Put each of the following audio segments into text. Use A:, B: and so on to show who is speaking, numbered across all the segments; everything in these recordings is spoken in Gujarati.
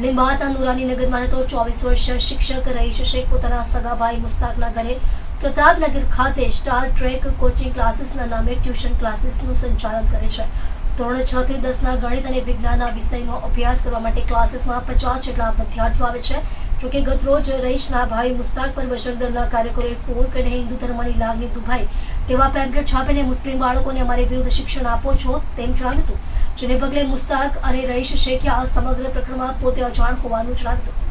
A: લીંબાતા નુરાની નગરમાં રહેતો ચોવીસ વર્ષીય શિક્ષક રહીશ શેખ પોતાના સગાભાઈ મુસ્તાકના ઘરે પ્રતાપનગર ખાતે સ્ટાર ટ્રેક કોચિંગ ક્લાસીસના નામે ટ્યુશન ક્લાસીસનું સંચાલન કરે છે. ધોરણ છ થી દસના ગણિત અને વિજ્ઞાનના વિષયનો અભ્યાસ કરવા માટે ક્લાસીસમાં પચાસ જેટલા વિદ્યાર્થીઓ આવે છે. જોકે ગતરોજ રહીશના ભાઈ મુસ્તાક પર બજરંગ કાર્યકરોએ ફોન કરીને હિન્દુ ધર્મની લાગણી દુભાઈ. તેવા પેમ્પલેટ છાપીને મુસ્લિમ બાળકોને અમારી વિરુદ્ધ શિક્ષણ આપો છો તેમ જણાવ્યું હતું, જેને પગલે મુસ્તાક અને રહીશ શેખે આ સમગ્ર પ્રકરણમાં પોતે અજાણ હોવાનું જણાવ્યું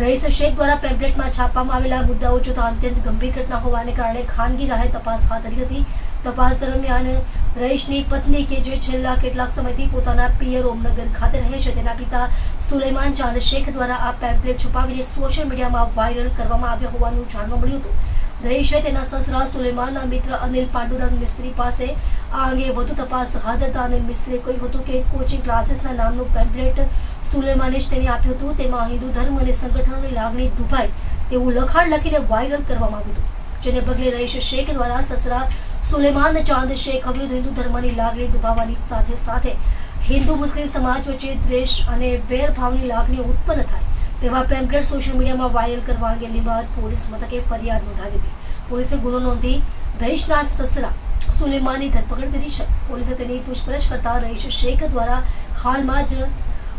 A: રહીશ શેખ દ્વારા પેમ્પલેટમાં છાપવામાં આવેલા મુદ્દાઓ જોતા અત્યંત ગંભીર ઘટના હોવાને કારણે ખાનગી રાહે તપાસ હાથ ધરી હતી. તપાસ દરમિયાન રહીશની પત્ની કે જે છેલ્લા કેટલાક સમયથી પોતાના પિયર ઓમનગર ખાતે રહે છે, તેના પિતા સુલેમાન ચાંદ શેખ દ્વારા આ પેમ્પલેટ છુપાવીને સોશિયલ મીડિયામાં વાયરલ કરવામાં આવ્યા હોવાનું જાણવા મળ્યું હતું. રહીશે તેના સસરા સુલેમાનના મિત્ર અનિલ પાંડુરંગ મિસ્ત્રી પાસે આ અંગે વધુ તપાસ હાથ ધરતા અનિલ મિસ્ત્રીએ કહ્યું હતું કે કોચિંગ ક્લાસીસના નામનું પેમ્પલેટ સુલેમાને જ તેને આપ્યું હતું. તેમાં હિન્દુ ધર્મ અને સંગઠનોની લાગણી દુભાઈ તેવું લખાણ લખીને વાયરલ કરવામાં આવ્યું હતું. જેને પગલે રહીશ શેખ દ્વારા સસરા સુલેમાન, ચાંદ શેખ વિરુદ્ધ હિન્દુ ધર્મની લાગણી દુભાવવાની સાથે સાથે હિન્દુ મુસ્લિમ સમાજ વચ્ચે દ્વેષ અને વેરભાવની લાગણી ઉત્પન્ન થાય તેવા પેમ્પલેટ સોશિયલ મીડિયામાં વાયરલ કરવા અંગે લીંબાદ પોલીસ મથકે ફરિયાદ નોંધાવી હતી. પોલીસે ગુનો નોંધી રહીશના સસરા સુલેમાનની ધરપકડ કરી છે. પોલીસે તેની પૂછપરછ કરતા રહીશ શેખ દ્વારા હાલમાં જ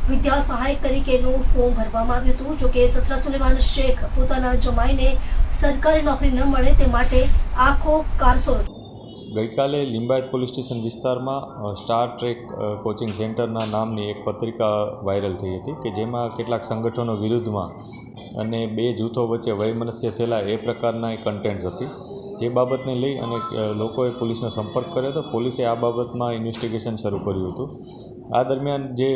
A: વિદ્યા સહાયક તરીકેનું ફોર્મ ભરવામાં આવ્યું હતું. જોકે સસરા સુલેમાન શેખ પોતાના જમાઈને સરકારી નોકરી ન મળે તે માટે આખો કારસો
B: ગઈકાલે લિંબાયત પોલીસ સ્ટેશન વિસ્તારમાં સ્ટાર ટ્રેક કોચિંગ સેન્ટરના નામની એક પત્રિકા વાયરલ થઈ હતી કે જેમાં કેટલાક સંગઠનો વિરુદ્ધમાં અને બે જૂથો વચ્ચે વૈમનસ્ય થયેલા એ પ્રકારના કન્ટેન્ટ્સ હતી. જે બાબતને લઈ અને લોકોએ પોલીસનો સંપર્ક કર્યો હતો પોલીસે આ બાબતમાં ઇન્વેસ્ટિગેશન શરૂ કર્યું હતું. આ દરમિયાન જે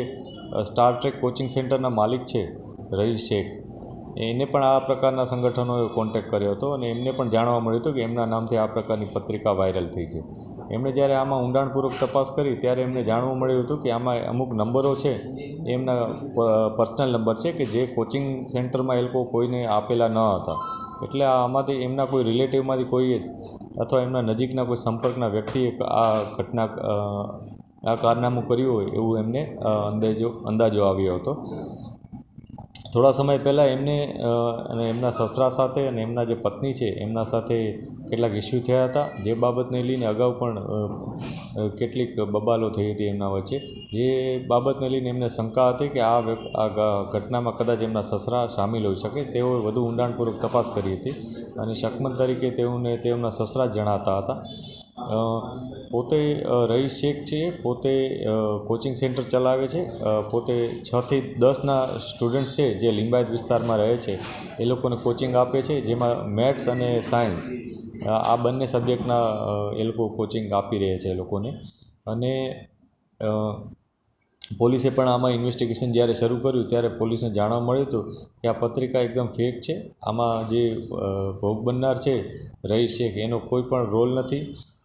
B: સ્ટાર ટ્રેક કોચિંગ સેન્ટરના માલિક છે, રહીશ શેખ, એને પણ આ પ્રકારના સંગઠનોએ કોન્ટેક્ટ કર્યો હતો અને એમને પણ જાણવા મળ્યું હતું કે એમના નામથી આ પ્રકારની પત્રિકા વાયરલ થઈ છે. એમણે જ્યારે આમાં ઊંડાણપૂર્વક તપાસ કરી, ત્યારે એમને જાણવા મળ્યું હતું કે આમાં અમુક નંબરો છે. એમના પર્સનલ નંબર છે કે જે કોચિંગ સેન્ટરમાં એ લોકો કોઈને આપેલા ન હતા. એટલે આમાંથી એમના કોઈ રિલેટિવમાંથી કોઈએ અથવા એમના નજીકના કોઈ સંપર્કના વ્યક્તિએ આ ઘટના આ કારનામું કર્યું હોય એવું એમને અંદાજો અંદાજો આવ્યો હતો. થોડા સમય પહેલાં એમને અને એમના સસરા સાથે અને એમના જે પત્ની છે, એમના સાથે કેટલાક ઇસ્યુ થયા હતા. જે બાબતને લઈને અગાઉ પણ કેટલીક બબાલો થઈ હતી એમના વચ્ચે. જે બાબતને લઈને એમને શંકા હતી કે આ ઘટનામાં કદાચ એમના સસરા સામેલ હોઈ શકે. તેઓએ વધુ ઊંડાણપૂર્વક તપાસ કરી હતી અને શકમંદ તરીકે તેઓને તેમના સસરા જણાતા હતા. પોતે રહીશ શેખ છે, પોતે કોચિંગ સેન્ટર ચલાવે છે પોતે છથી દસના સ્ટુડન્ટ્સ છે, જે લિંબાયત વિસ્તારમાં રહે છે, એ લોકોને કોચિંગ આપે છે, જેમાં મેથ્સ અને સાયન્સ આ બંને સબ્જેક્ટના એ લોકો કોચિંગ આપી રહ્યા છે એ લોકોને. અને પોલીસે પણ આમાં ઇન્વેસ્ટિગેશન જ્યારે શરૂ કર્યું, ત્યારે પોલીસને જાણવા મળ્યું હતું કે આ પત્રિકા એકદમ ફેક છે. આમાં જે ભોગ બનનાર છે રહીશ શેખ, એનો કોઈ પણ રોલ નથી.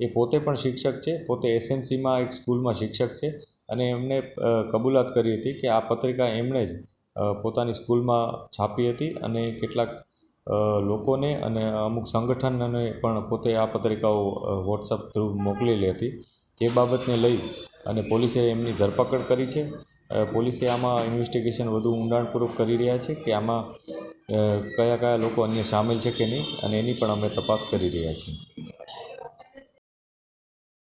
B: એ પોતે પણ શિક્ષક છે, પોતે એસએમસીમાં એક સ્કૂલમાં શિક્ષક છે અને એમને કબૂલાત કરી હતી કે આ પત્રિકા એમણે જ પોતાની સ્કૂલમાં છાપી હતી અને કેટલાક લોકોને અને અમુક સંગઠનને પણ પોતે આ પત્રિકાઓ વોટ્સઅપ થ્રુ મોકલેલી હતી જે બાબતને લઈ અને પોલીસે એમની ધરપકડ કરી છે. પોલીસે આમાં ઇન્વેસ્ટિગેશન વધુ ઊંડાણપૂર્વક કરી રહ્યા છે કે આમાં કયા કયા લોકો અન્ય સામેલ છે કે નહીં અને એની પણ અમે તપાસ કરી રહ્યા છીએ.